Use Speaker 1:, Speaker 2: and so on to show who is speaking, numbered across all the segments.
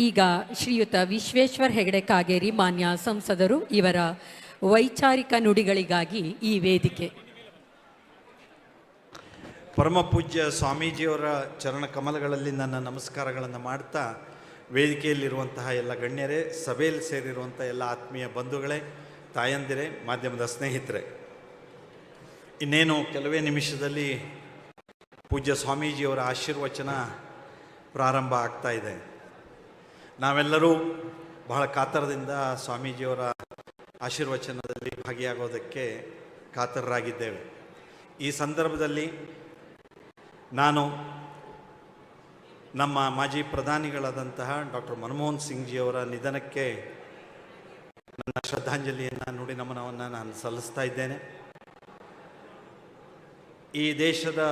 Speaker 1: ಈಗ ಶ್ರೀಯುತ ವಿಶ್ವೇಶ್ವರ ಹೆಗಡೆ ಕಾಗೇರಿ ಮಾನ್ಯ ಸಂಸದರು ಇವರ ವೈಚಾರಿಕ ನುಡಿಗಳಿಗಾಗಿ ಈ ವೇದಿಕೆ.
Speaker 2: ಪರಮ ಪೂಜ್ಯ ಸ್ವಾಮೀಜಿಯವರ ಚರಣ ಕಮಲಗಳಲ್ಲಿ ನನ್ನ ನಮಸ್ಕಾರಗಳನ್ನು ಮಾಡ್ತಾ ವೇದಿಕೆಯಲ್ಲಿರುವಂತಹ ಎಲ್ಲ ಗಣ್ಯರೇ, ಸಭೆಯಲ್ಲಿ ಸೇರಿರುವಂಥ ಎಲ್ಲ ಆತ್ಮೀಯ ಬಂಧುಗಳೇ, ತಾಯಂದಿರೇ, ಮಾಧ್ಯಮದ ಸ್ನೇಹಿತರೆ. ಇನ್ನೇನು ಕೆಲವೇ ನಿಮಿಷದಲ್ಲಿ ಪೂಜ್ಯ ಸ್ವಾಮೀಜಿಯವರ ಆಶೀರ್ವಚನ ಪ್ರಾರಂಭ ಆಗ್ತಾ ಇದೆ. ನಾವೆಲ್ಲರೂ ಬಹಳ ಕಾತರದಿಂದ ಸ್ವಾಮೀಜಿಯವರ ಆಶೀರ್ವಚನದಲ್ಲಿ ಭಾಗಿಯಾಗೋದಕ್ಕೆ ಕಾತರರಾಗಿದ್ದೇವೆ. ಈ ಸಂದರ್ಭದಲ್ಲಿ ನಾನು ನಮ್ಮ ಮಾಜಿ ಪ್ರಧಾನಿಗಳಾದಂತಹ ಡಾಕ್ಟರ್ ಮನಮೋಹನ್ ಸಿಂಗ್ಜಿಯವರ ನಿಧನಕ್ಕೆ ನನ್ನ ಶ್ರದ್ಧಾಂಜಲಿಯನ್ನು ನುಡಿ ನಮನವನ್ನು ನಾನು ಸಲ್ಲಿಸ್ತಾ ಇದ್ದೇನೆ. ಈ ದೇಶದ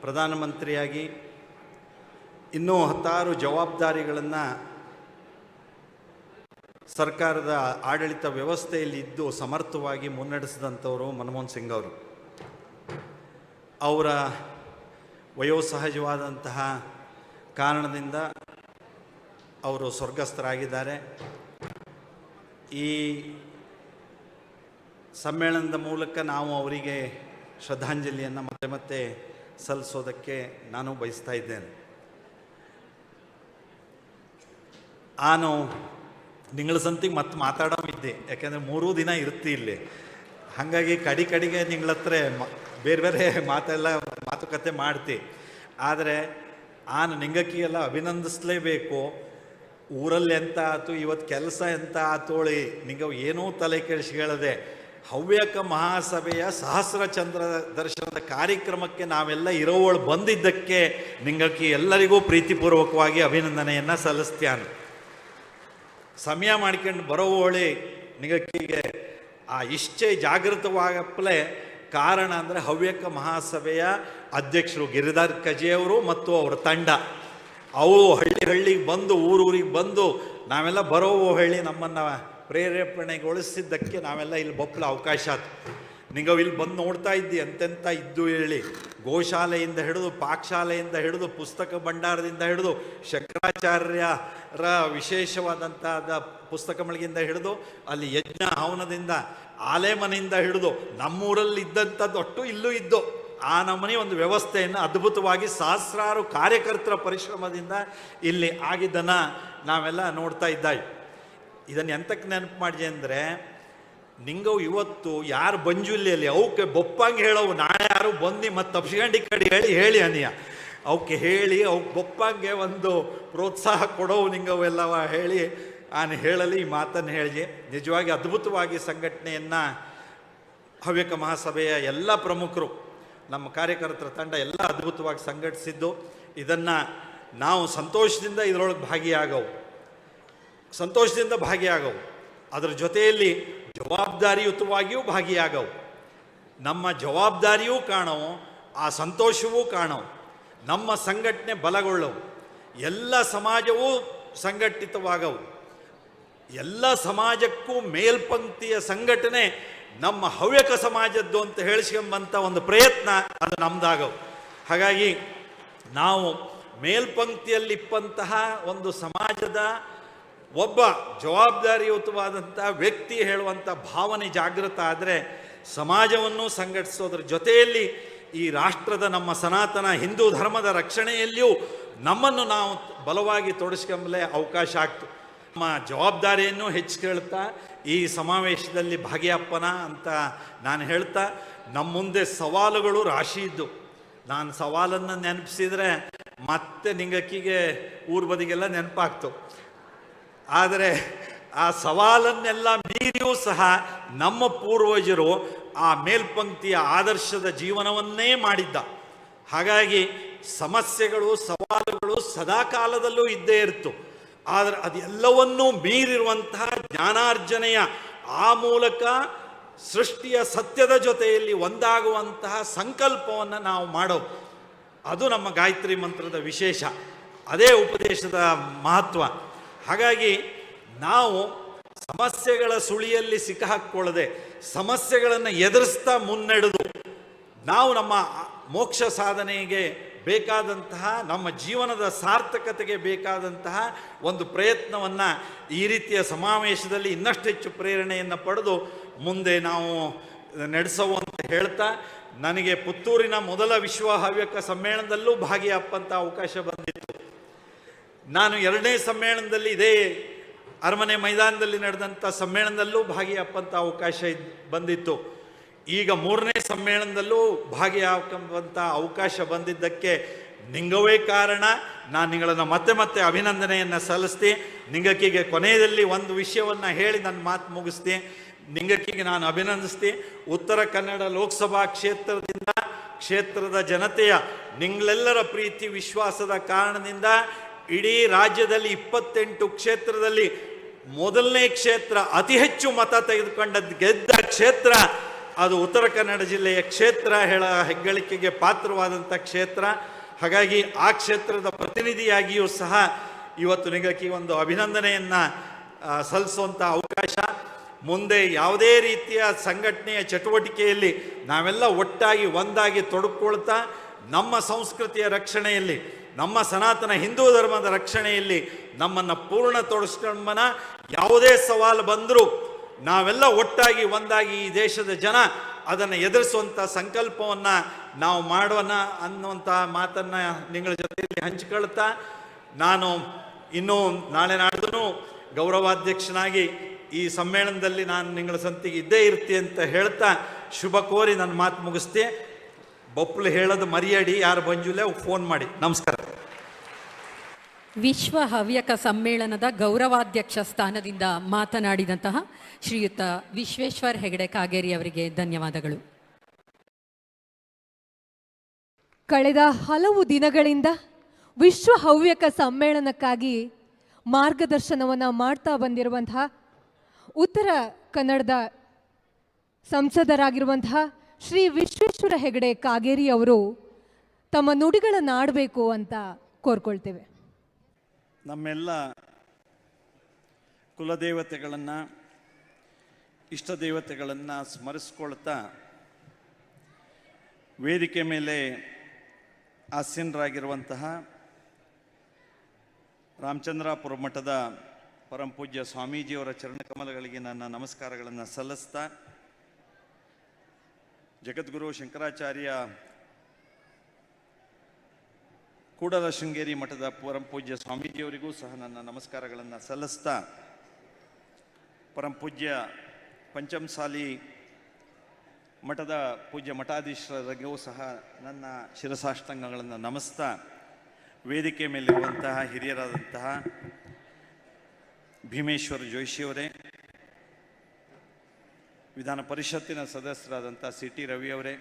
Speaker 2: ಪ್ರಧಾನಮಂತ್ರಿಯಾಗಿ ಇನ್ನೂ ಹತ್ತಾರು ಜವಾಬ್ದಾರಿಗಳನ್ನು ಸರ್ಕಾರದ ಆಡಳಿತ ವ್ಯವಸ್ಥೆಯಲ್ಲಿ ಇದ್ದು ಸಮರ್ಥವಾಗಿ ಮುನ್ನಡೆಸಿದಂಥವರು ಮನಮೋಹನ್ ಸಿಂಗ್ ಅವರು. ಅವರ ವಯೋಸಹಜವಾದಂತಹ ಕಾರಣದಿಂದ ಅವರು ಸ್ವರ್ಗಸ್ಥರಾಗಿದ್ದಾರೆ. ಈ ಸಮ್ಮೇಳನದ ಮೂಲಕ ನಾವು ಅವರಿಗೆ ಶ್ರದ್ಧಾಂಜಲಿಯನ್ನು ಮತ್ತೆ ಮತ್ತೆ ಸಲ್ಲಿಸೋದಕ್ಕೆ ನಾನು ಬಯಸ್ತಾ ಇದ್ದೇನೆ. ನಾನು ನಿಂಗಳ ಸಂತಿಗೆ ಮತ್ತೆ ಮಾತಾಡೋ ಇದ್ದೆ ಯಾಕೆಂದ್ರೆ ಮೂರೂ ದಿನ ಇರ್ತಿ ಇಲ್ಲಿ. ಹಾಗಾಗಿ ಕಡಿ ಕಡಿಗೆ ನಿಂಗಳ ಹತ್ರ ಮ- ಬೇರೆ ಬೇರೆ ಮಾತೆಲ್ಲ ಮಾತುಕತೆ ಮಾಡ್ತಿ. ಆದರೆ ಆ ನಿಂಗಕ್ಕಿ ಎಲ್ಲ ಅಭಿನಂದಿಸಲೇಬೇಕು. ಊರಲ್ಲಿ ಎಂತ ಆತು ಇವತ್ತು ಕೆಲಸ ಎಂತ ಆತೋಳಿ ನಿಂಗ ಏನೂ ತಲೆ ಕೆಡಿಸ್ಕೊಳ್ಳದೆ ಹವ್ಯಕ ಮಹಾಸಭೆಯ ಸಹಸ್ರ ಚಂದ್ರ ದರ್ಶನದ ಕಾರ್ಯಕ್ರಮಕ್ಕೆ ನಾವೆಲ್ಲ ಇರೋವಳು ಬಂದಿದ್ದಕ್ಕೆ ನಿಂಗಕ್ಕಿ ಎಲ್ಲರಿಗೂ ಪ್ರೀತಿಪೂರ್ವಕವಾಗಿ ಅಭಿನಂದನೆಯನ್ನು ಸಲ್ಲಿಸ್ತ್ಯಾನು. ಸಮಯ ಮಾಡ್ಕೊಂಡು ಬರೋವಳಿ ನಿಗಕ್ಕಿಗೆ ಆ ಇಷ್ಟೇ ಜಾಗೃತವಾಗಪ್ಲೆ ಕಾರಣ ಅಂದರೆ ಹವ್ಯಕ ಮಹಾಸಭೆಯ ಅಧ್ಯಕ್ಷರು ಗಿರಿಧರ್ ಕಜೆಯವರು ಮತ್ತು ಅವರ ತಂಡ. ಅವು ಹಳ್ಳಿ ಹಳ್ಳಿಗೆ ಬಂದು ಊರೂರಿಗೆ ಬಂದು ನಾವೆಲ್ಲ ಬರೋ ಹಳ್ಳಿ ನಮ್ಮನ್ನು ಪ್ರೇರೇಪಣೆಗೊಳಿಸಿದ್ದಕ್ಕೆ ನಾವೆಲ್ಲ ಇಲ್ಲಿ ಬಪ್ಪಲ ಅವಕಾಶ ಆಯ್ತು ನೀವು ಇಲ್ಲಿ ಬಂದು ನೋಡ್ತಾ ಇದ್ದಿ ಎಂತೆಂಥ ಇದ್ದು ಹೇಳಿ. ಗೋಶಾಲೆಯಿಂದ ಹಿಡಿದು, ಪಾಕಶಾಲೆಯಿಂದ ಹಿಡಿದು, ಪುಸ್ತಕ ಭಂಡಾರದಿಂದ ಹಿಡಿದು ಶಂಕರಾಚಾರ್ಯರ ವಿಶೇಷವಾದಂತಹ ಪುಸ್ತಕ ಮಳಿಗೆಯಿಂದ ಹಿಡಿದು ಅಲ್ಲಿ ಯಜ್ಞ ಹವನದಿಂದ ಆಲೆಮನೆಯಿಂದ ಹಿಡಿದು ನಮ್ಮೂರಲ್ಲಿ ಇದ್ದಂಥದ್ದು ಒಟ್ಟು ಇಲ್ಲೂ ಇದ್ದು ಆ ನಮ್ಮನೆ ಒಂದು ವ್ಯವಸ್ಥೆಯನ್ನು ಅದ್ಭುತವಾಗಿ ಸಹಸ್ರಾರು ಕಾರ್ಯಕರ್ತರ ಪರಿಶ್ರಮದಿಂದ ಇಲ್ಲಿ ಆಗಿದ್ದನ್ನು ನಾವೆಲ್ಲ ನೋಡ್ತಾ ಇದ್ದಾಯಿ. ಇದನ್ನು ಎಂತಕ್ಕೆ ನೆನಪು ಮಾಡಿದೆ ಅಂದರೆ, ನಿಂಗವು ಇವತ್ತು ಯಾರು ಬಂಜುಲಿಯಲ್ಲಿ ಅವಕ್ಕೆ ಬೊಪ್ಪಂಗೆ ಹೇಳವು, ನಾಳೆ ಯಾರು ಬಂದು ಮತ್ತೆ ತಪ್ಸ್ಕಂಡಿ ಕಡೆ ಹೇಳಿ ಹೇಳಿ ಅನಿಯ. ಅವಕ್ಕೆ ಹೇಳಿ ಅವಕ್ಕೆ ಬೊಪ್ಪಂಗೆ ಒಂದು ಪ್ರೋತ್ಸಾಹ ಕೊಡೋವು ನಿಂಗವೆಲ್ಲವ ಹೇಳಿ ನಾನು ಹೇಳಲಿ, ಈ ಮಾತನ್ನು ಹೇಳಿ. ನಿಜವಾಗಿ ಅದ್ಭುತವಾಗಿ ಸಂಘಟನೆಯನ್ನು ಹವ್ಯಕ ಮಹಾಸಭೆಯ ಎಲ್ಲ ಪ್ರಮುಖರು, ನಮ್ಮ ಕಾರ್ಯಕರ್ತರ ತಂಡ ಎಲ್ಲ ಅದ್ಭುತವಾಗಿ ಸಂಘಟಿಸಿದ್ದು. ಇದನ್ನು ನಾವು ಸಂತೋಷದಿಂದ ಇದರೊಳಗೆ ಭಾಗಿಯಾಗವು. ಸಂತೋಷದಿಂದ ಭಾಗಿಯಾಗವು. ಅದರ ಜೊತೆಯಲ್ಲಿ ಜವಾಬ್ದಾರಿಯುತವಾಗಿಯೂ ಭಾಗಿಯಾಗವು. ನಮ್ಮ ಜವಾಬ್ದಾರಿಯೂ ಕಾಣವು, ಆ ಸಂತೋಷವೂ ಕಾಣವು. ನಮ್ಮ ಸಂಘಟನೆ ಬಲಗೊಳ್ಳವು. ಎಲ್ಲ ಸಮಾಜವೂ ಸಂಘಟಿತವಾಗವು. ಎಲ್ಲ ಸಮಾಜಕ್ಕೂ ಮೇಲ್ಪಂಕ್ತಿಯ ಸಂಘಟನೆ ನಮ್ಮ ಹವ್ಯಕ ಸಮಾಜದ್ದು ಅಂತ ಹೇಳಿಸ್ಕೊಂಬಂಥ ಒಂದು ಪ್ರಯತ್ನ ಅದು ನಮ್ದಾಗವು. ಹಾಗಾಗಿ ನಾವು ಮೇಲ್ಪಂಕ್ತಿಯಲ್ಲಿಪ್ಪಂತಹ ಒಂದು ಸಮಾಜದ ಒಬ್ಬ ಜವಾಬ್ದಾರಿಯುತವಾದಂಥ ವ್ಯಕ್ತಿ ಹೇಳುವಂಥ ಭಾವನೆ ಜಾಗೃತ ಆದರೆ ಸಮಾಜವನ್ನು ಸಂಘಟಿಸೋದ್ರ ಜೊತೆಯಲ್ಲಿ ಈ ರಾಷ್ಟ್ರದ ನಮ್ಮ ಸನಾತನ ಹಿಂದೂ ಧರ್ಮದ ರಕ್ಷಣೆಯಲ್ಲಿಯೂ ನಮ್ಮನ್ನು ನಾವು ಬಲವಾಗಿ ತೊಡಸ್ಕೊಂಬಲೇ ಅವಕಾಶ ಆಗ್ತು. ನಮ್ಮ ಜವಾಬ್ದಾರಿಯನ್ನು ಕೇಳ್ತಾ, ಈ ಸಮಾವೇಶದಲ್ಲಿ ಭಾಗಿಯಪ್ಪನ ಅಂತ ನಾನು ಹೇಳ್ತಾ, ನಮ್ಮ ಮುಂದೆ ಸವಾಲುಗಳು ರಾಶಿ ಇದ್ದು. ನಾನು ಸವಾಲನ್ನು ನೆನಪಿಸಿದರೆ ಮತ್ತೆ ನಿಂಗಕ್ಕಿಗೆ ಊರ್ ಬದಿಗೆಲ್ಲ ನೆನಪಾಗ್ತು. ಆದರೆ ಆ ಸವಾಲನ್ನೆಲ್ಲ ಮೀರಿಯೂ ಸಹ ನಮ್ಮ ಪೂರ್ವಜರು ಆ ಮೇಲ್ಪಂಕ್ತಿಯ ಆದರ್ಶದ ಜೀವನವನ್ನೇ ಮಾಡಿದ್ದ. ಹಾಗಾಗಿ ಸಮಸ್ಯೆಗಳು, ಸವಾಲುಗಳು ಸದಾಕಾಲದಲ್ಲೂ ಇದ್ದೇ ಇರ್ತು. ಆದರೆ ಅದೆಲ್ಲವನ್ನೂ ಮೀರಿರುವಂತಹ ಜ್ಞಾನಾರ್ಜನೆಯ ಆ ಮೂಲಕ ಸೃಷ್ಟಿಯ ಸತ್ಯದ ಜೊತೆಯಲ್ಲಿ ಒಂದಾಗುವಂತಹ ಸಂಕಲ್ಪವನ್ನು ನಾವು ಮಾಡೋ ಅದು ನಮ್ಮ ಗಾಯತ್ರಿ ಮಂತ್ರದ ವಿಶೇಷ. ಅದೇ ಉಪದೇಶದ ಮಹತ್ವ. ಹಾಗಾಗಿ ನಾವು ಸಮಸ್ಯೆಗಳ ಸುಳಿಯಲ್ಲಿ ಸಿಕ್ಕಾಕೊಳ್ಳದೆ ಸಮಸ್ಯೆಗಳನ್ನು ಎದುರಿಸ್ತಾ ಮುನ್ನಡೆದು ನಾವು ನಮ್ಮ ಮೋಕ್ಷ ಸಾಧನೆಗೆ ಬೇಕಾದಂತಹ, ನಮ್ಮ ಜೀವನದ ಸಾರ್ಥಕತೆಗೆ ಬೇಕಾದಂತಹ ಒಂದು ಪ್ರಯತ್ನವನ್ನು ಈ ರೀತಿಯ ಸಮಾವೇಶದಲ್ಲಿ ಇನ್ನಷ್ಟು ಹೆಚ್ಚು ಪ್ರೇರಣೆಯನ್ನು ಪಡೆದು ಮುಂದೆ ನಾವು ನಡೆಸವು ಅಂತ ಹೇಳ್ತಾ, ನನಗೆ ಪುತ್ತೂರಿನ ಮೊದಲ ವಿಶ್ವ ಹವ್ಯಕ ಸಮ್ಮೇಳನದಲ್ಲೂ ಭಾಗಿಯಪ್ಪಂಥ ಅವಕಾಶ ಬಂದಿತ್ತು. ನಾನು ಎರಡನೇ ಸಮ್ಮೇಳನದಲ್ಲಿ ಇದೇ ಅರಮನೆ ಮೈದಾನದಲ್ಲಿ ನಡೆದಂಥ ಸಮ್ಮೇಳನದಲ್ಲೂ ಭಾಗಿಯಾಗಂಥ ಅವಕಾಶ ಬಂದಿತ್ತು. ಈಗ ಮೂರನೇ ಸಮ್ಮೇಳನದಲ್ಲೂ ಭಾಗಿಯಾಗುವಂಥ ಅವಕಾಶ ಬಂದಿದ್ದಕ್ಕೆ ನಿಂಗವೇ ಕಾರಣ. ನಾನು ನಿಗಳನ್ನು ಮತ್ತೆ ಮತ್ತೆ ಅಭಿನಂದನೆಯನ್ನು ಸಲ್ಲಿಸ್ತಿ. ನಿಂಗಕ್ಕಿಗೆ ಕೊನೆಯಲ್ಲಿ ಒಂದು ವಿಷಯವನ್ನು ಹೇಳಿ ನನ್ನ ಮಾತು ಮುಗಿಸ್ತೀನಿ ನಿಂಗಕ್ಕಿಗೆ ನಾನು ಅಭಿನಂದಿಸ್ತೀನಿ ಉತ್ತರ ಕನ್ನಡ ಲೋಕಸಭಾ ಕ್ಷೇತ್ರದಿಂದ ಕ್ಷೇತ್ರದ ಜನತೆಯ ನಿಂಗಳೆಲ್ಲರ ಪ್ರೀತಿ ವಿಶ್ವಾಸದ ಕಾರಣದಿಂದ ಇಡೀ ರಾಜ್ಯದಲ್ಲಿ ಇಪ್ಪತ್ತೆಂಟು ಕ್ಷೇತ್ರದಲ್ಲಿ ಮೊದಲನೇ ಕ್ಷೇತ್ರ ಅತಿ ಹೆಚ್ಚು ಮತ ತೆಗೆದುಕೊಂಡದ್ದು ಗೆದ್ದ ಕ್ಷೇತ್ರ, ಅದು ಉತ್ತರ ಕನ್ನಡ ಜಿಲ್ಲೆಯ ಕ್ಷೇತ್ರ, ಹೇಳ ಹೆಗ್ಗಳಿಕೆಗೆ ಪಾತ್ರವಾದಂಥ ಕ್ಷೇತ್ರ. ಹಾಗಾಗಿ ಆ ಕ್ಷೇತ್ರದ ಪ್ರತಿನಿಧಿಯಾಗಿಯೂ ಸಹ ಇವತ್ತು ನಿಗಕ್ಕೆ ಒಂದು ಅಭಿನಂದನೆಯನ್ನು ಸಲ್ಲಿಸುವಂಥ ಅವಕಾಶ. ಮುಂದೆ ಯಾವುದೇ ರೀತಿಯ ಸಂಘಟನೆಯ ಚಟುವಟಿಕೆಯಲ್ಲಿ ನಾವೆಲ್ಲ ಒಟ್ಟಾಗಿ ಒಂದಾಗಿ ತೊಡಕೊಳ್ತಾ ನಮ್ಮ ಸಂಸ್ಕೃತಿಯ ರಕ್ಷಣೆಯಲ್ಲಿ ನಮ್ಮ ಸನಾತನ ಹಿಂದೂ ಧರ್ಮದ ರಕ್ಷಣೆಯಲ್ಲಿ ನಮ್ಮನ್ನು ಪೂರ್ಣ ತೊಡಸ್ಕೊಂಬನ ಯಾವುದೇ ಸವಾಲು ಬಂದರೂ ನಾವೆಲ್ಲ ಒಟ್ಟಾಗಿ ಒಂದಾಗಿ ಈ ದೇಶದ ಜನ ಅದನ್ನು ಎದುರಿಸುವಂಥ ಸಂಕಲ್ಪವನ್ನು ನಾವು ಮಾಡೋಣ ಅನ್ನುವಂಥ ಮಾತನ್ನು ನಿಗಳ ಜೊತೆಯಲ್ಲಿ ಹಂಚಿಕೊಳ್ತಾ ನಾನು ಇನ್ನೂ ನಾಳೆ ನಾಡ್ದು ಗೌರವಾಧ್ಯಕ್ಷನಾಗಿ ಈ ಸಮ್ಮೇಳನದಲ್ಲಿ ನಾನು ನಿಂಗಳ ಸಂತಿಗೆ ಇದ್ದೇ ಇರ್ತೀನಿ ಅಂತ ಹೇಳ್ತಾ ಶುಭ ಕೋರಿ ನನ್ನ ಮಾತು ಮುಗಿಸ್ತೆ. ಬೊಪ್ಪಲು ಹೇಳೋದು ಮರಿಯಾಡಿ ಯಾರು ಬಂಜುಲೆ ಫೋನ್ ಮಾಡಿ. ನಮಸ್ಕಾರ.
Speaker 1: ವಿಶ್ವ ಹವ್ಯಕ ಸಮ್ಮೇಳನದ ಗೌರವಾಧ್ಯಕ್ಷ ಸ್ಥಾನದಿಂದ ಮಾತನಾಡಿದಂತಹ ಶ್ರೀಯುತ ವಿಶ್ವೇಶ್ವರ್ ಹೆಗಡೆ ಕಾಗೇರಿ ಅವರಿಗೆ ಧನ್ಯವಾದಗಳು.
Speaker 3: ಕಳೆದ ಹಲವು ದಿನಗಳಿಂದ ವಿಶ್ವ ಹವ್ಯಕ ಸಮ್ಮೇಳನಕ್ಕಾಗಿ ಮಾರ್ಗದರ್ಶನವನ್ನು ಮಾಡ್ತಾ ಬಂದಿರುವಂತಹ ಉತ್ತರ ಕನ್ನಡದ ಸಂಸದರಾಗಿರುವಂತಹ ಶ್ರೀ ವಿಶ್ವೇಶ್ವರ ಹೆಗಡೆ ಕಾಗೇರಿ ಅವರು ತಮ್ಮ ನುಡಿಗಳನ್ನು ಆಡಬೇಕು ಅಂತ ಕೋರ್ಕೊಳ್ತೇವೆ.
Speaker 2: ನಮ್ಮೆಲ್ಲ ಕುಲದೇವತೆಗಳನ್ನು, ಇಷ್ಟ ದೇವತೆಗಳನ್ನು ಸ್ಮರಿಸ್ಕೊಳ್ತಾ ವೇದಿಕೆ ಮೇಲೆ ಆಸೀನರಾಗಿರುವಂತಹ ರಾಮಚಂದ್ರಾಪುರ ಮಠದ ಪರಂಪೂಜ್ಯ ಸ್ವಾಮೀಜಿಯವರ ಚರಣಕಮಲಗಳಿಗೆ ನನ್ನ ನಮಸ್ಕಾರಗಳನ್ನು ಸಲ್ಲಿಸ್ತಾ ಜಗದ್ಗುರು ಶಂಕರಾಚಾರ್ಯ ಕೂಡಲ ಶೃಂಗೇರಿ ಮಠದ ಪರಂ ಪೂಜ್ಯ ಸ್ವಾಮೀಜಿಯವರಿಗೂ ಸಹ ನನ್ನ ನಮಸ್ಕಾರಗಳನ್ನು ಸಲ್ಲಿಸ್ತಾ ಪರಂ ಪೂಜ್ಯ ಪಂಚಮಸಾಲಿ ಮಠದ ಪೂಜ್ಯ ಮಠಾಧೀಶರಿಗೂ ಸಹ ನನ್ನ ಶಿರಸಾಷ್ಟಾಂಗಗಳನ್ನು ನಮಿಸ್ತಾ. ವೇದಿಕೆ ಮೇಲಿರುವಂತಹ ಹಿರಿಯರಾದಂತಹ ಭೀಮೇಶ್ವರ ಜೋಶಿಯವರೇ ವಿಧಾನ ಪರಿಷತ್ತಿನ ಸದಸ್ಯರಾದಂಥ ಸಿ ಟಿ ರವಿಯವರೇ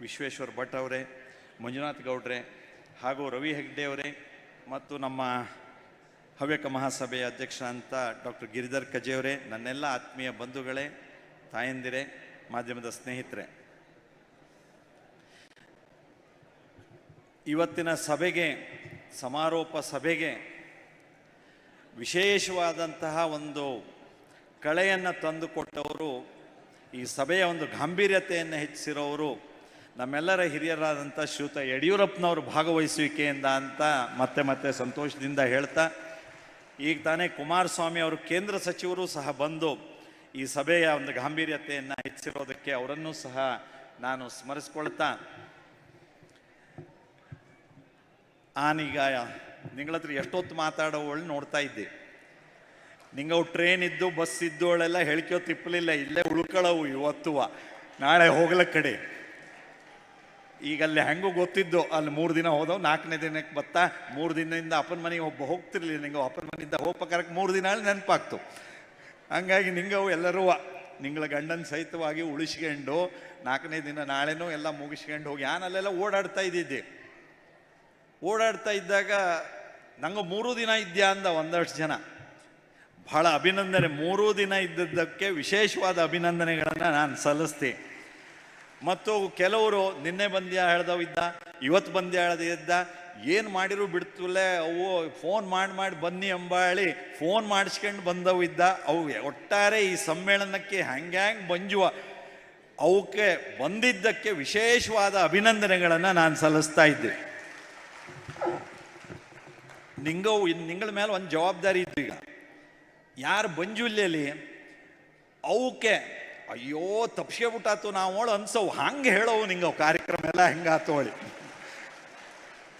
Speaker 2: ವಿಶ್ವೇಶ್ವರ ಭಟ್ ಅವರೇ, ಮಂಜುನಾಥ್ ಗೌಡ್ರೆ ಹಾಗೂ ರವಿ ಹೆಗ್ಡೆ ಅವರೇ ಮತ್ತು ನಮ್ಮ ಹವ್ಯಕ ಮಹಾಸಭೆಯ ಅಧ್ಯಕ್ಷ ಅಂತ ಡಾಕ್ಟರ್ ಗಿರಿಧರ್ ಕಜೆಯವರೇ ನನ್ನೆಲ್ಲ ಆತ್ಮೀಯ ಬಂಧುಗಳೇ, ತಾಯಂದಿರೇ, ಮಾಧ್ಯಮದ ಸ್ನೇಹಿತರೆ. ಇವತ್ತಿನ ಸಭೆಗೆ, ಸಮಾರೋಪ ಸಭೆಗೆ ವಿಶೇಷವಾದಂತಹ ಒಂದು ಕಳೆಯನ್ನು ತಂದುಕೊಟ್ಟವರು ಈ ಸಭೆಯ ಒಂದು ಗಾಂಭೀರ್ಯತೆಯನ್ನು ಹೆಚ್ಚಿಸಿರೋರು ನಮ್ಮೆಲ್ಲರ ಹಿರಿಯರಾದಂಥ ಶ್ರೀಯುತ ಯಡಿಯೂರಪ್ಪನವರು ಭಾಗವಹಿಸುವಿಕೆಯಿಂದ ಅಂತ ಮತ್ತೆ ಮತ್ತೆ ಸಂತೋಷದಿಂದ ಹೇಳ್ತಾ, ಈಗ ತಾನೇ ಕುಮಾರಸ್ವಾಮಿ ಅವರು ಕೇಂದ್ರ ಸಚಿವರು ಸಹ ಬಂದು ಈ ಸಭೆಯ ಒಂದು ಗಾಂಭೀರ್ಯತೆಯನ್ನು ಹೆಚ್ಚಿರೋದಕ್ಕೆ ಅವರನ್ನು ಸಹ ನಾನು ಸ್ಮರಿಸ್ಕೊಳ್ತಾ, ಆನೀಗ ನಿಗಳ ಹತ್ರ ಎಷ್ಟೊತ್ತು ಮಾತಾಡೋವಳು ನೋಡ್ತಾ ಇದ್ದೆ. ನಿಂಗವು ಟ್ರೈನ್ ಇದ್ದು ಬಸ್ ಇದ್ದವಳೆಲ್ಲ ಹೇಳ್ಕೋ ತಿಪ್ಪಲಿಲ್ಲ ಇಲ್ಲೇ ಉಳ್ಕೊಳ್ಳವು ಇವತ್ತುವ. ನಾಳೆ ಹೋಗ್ಲ ಕಡೆ. ಈಗ ಅಲ್ಲಿ ಹೆಂಗೂ ಗೊತ್ತಿದ್ದು, ಅಲ್ಲಿ ಮೂರು ದಿನ ಹೋದವು, ನಾಲ್ಕನೇ ದಿನಕ್ಕೆ ಬತ್ತಾ, ಮೂರು ದಿನದಿಂದ ಅಪ್ಪನ ಮನೆಗೆ ಒಬ್ಬ ಹೋಗ್ತಿರ್ಲಿಲ್ಲ ನಿಂಗೆ ಅಪ್ಪನ ಮನೆಯಿಂದ ಹೋಗ್ಬೇಕಾರಕ್ಕೆ ಮೂರು ದಿನ ಅಲ್ಲಿ ನೆನಪಾಗ್ತು. ಹಂಗಾಗಿ ಅವು ಎಲ್ಲರೂ ನಿಂಗಳ ಗಂಡನ ಸಹಿತವಾಗಿ ಉಳಿಸ್ಕೊಂಡು, ನಾಲ್ಕನೇ ದಿನ ನಾಳೆನೂ ಎಲ್ಲ ಮುಗಿಸ್ಕೊಂಡು ಹೋಗಿ ನಾನಲ್ಲೆಲ್ಲ ಓಡಾಡ್ತಾ ಇದ್ದಿದ್ದೆ. ಓಡಾಡ್ತಾ ಇದ್ದಾಗ, ನಂಗೆ ಮೂರು ದಿನ ಇದೆಯಾ ಅಂದ ಒಂದಷ್ಟು ಜನ. ಬಹಳ ಅಭಿನಂದನೆ. ಮೂರೂ ದಿನ ಇದ್ದದ್ದಕ್ಕೆ ವಿಶೇಷವಾದ ಅಭಿನಂದನೆಗಳನ್ನು ನಾನು ಸಲ್ಲಿಸ್ತೀನಿ ಮತ್ತು ಕೆಲವರು ನಿನ್ನೆ ಬಂದ್ಯ ಹೇಳ್ದವ್ ಇದ್ದ ಇವತ್ತು ಬಂದ್ಯಾ ಹೇಳದ ಇದ್ದ, ಏನು ಮಾಡಿರು ಬಿಡ್ತುಲೆ, ಅವು ಫೋನ್ ಮಾಡಿ ಮಾಡಿ ಬನ್ನಿ ಅಂಬಾಳಿ, ಫೋನ್ ಮಾಡಿಸ್ಕೊಂಡು ಬಂದವು ಇದ್ದ, ಅವು ಒಟ್ಟಾರೆ ಈ ಸಮ್ಮೇಳನಕ್ಕೆ ಹ್ಯಾಂಗ್ಯಾಂಗ್ ಬಂಜುವ ಅವಕ್ಕೆ ಬಂದಿದ್ದಕ್ಕೆ ವಿಶೇಷವಾದ ಅಭಿನಂದನೆಗಳನ್ನು ನಾನು ಸಲ್ಲಿಸ್ತಾ ಇದ್ದೆ. ನಿಂಗವು ನಿಂಗಳ ಮೇಲೆ ಒಂದು ಜವಾಬ್ದಾರಿ ಇತ್ತು ಈಗ. ಯಾರು ಬಂಜುಲ್ಯಲ್ಲಿ ಅವಕ್ಕೆ ಅಯ್ಯೋ ತಪ್ಸೇ ಬಿಟ್ಟಾತು ನಾವು ಅವಳು ಅನ್ಸವು. ಹಂಗೆ ಹೇಳವು ನಿಂಗೆ ಅವು ಕಾರ್ಯಕ್ರಮ ಎಲ್ಲ, ಹೆಂಗಾತು ಅವಳಿ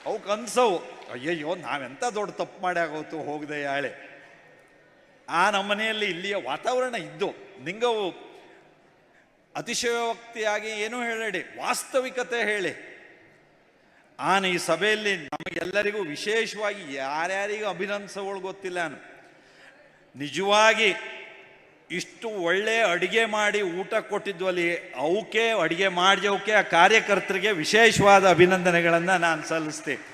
Speaker 2: ಅವಕ್ಕೆ ಅನ್ಸವು, ಅಯ್ಯಯ್ಯೋ, ನಾವೆಂತ ದೊಡ್ಡ ತಪ್ಪು ಮಾಡಿ ಆಗೋತು, ಹೋಗದೆ ಯಾಳೆ. ಆ ನಮ್ಮನೆಯಲ್ಲಿ ಇಲ್ಲಿಯ ವಾತಾವರಣ ಇದ್ದು, ನಿಂಗವು ಅತಿಶಯೋಕ್ತಿಯಾಗಿ ಏನೂ ಹೇಳಬೇಡಿ, ವಾಸ್ತವಿಕತೆ ಹೇಳಿ. ಆನ ಈ ಸಭೆಯಲ್ಲಿ ನಮಗೆಲ್ಲರಿಗೂ ವಿಶೇಷವಾಗಿ ಯಾರ್ಯಾರಿಗೂ ಅಭಿನಂದಿಸೋಳು ಗೊತ್ತಿಲ್ಲ ನಾನು. ನಿಜವಾಗಿ ಇಷ್ಟು ಒಳ್ಳೆ ಅಡುಗೆ ಮಾಡಿ ಊಟ ಕೊಟ್ಟಿದ್ವಲ್ಲಿ, ಅವಕ್ಕೆ ಅಡುಗೆ ಮಾಡಿದವಕ್ಕೆ ಆ ಕಾರ್ಯಕರ್ತರಿಗೆ ವಿಶೇಷವಾದ ಅಭಿನಂದನೆಗಳನ್ನು ನಾನು ಸಲ್ಲಿಸ್ತೀನಿ.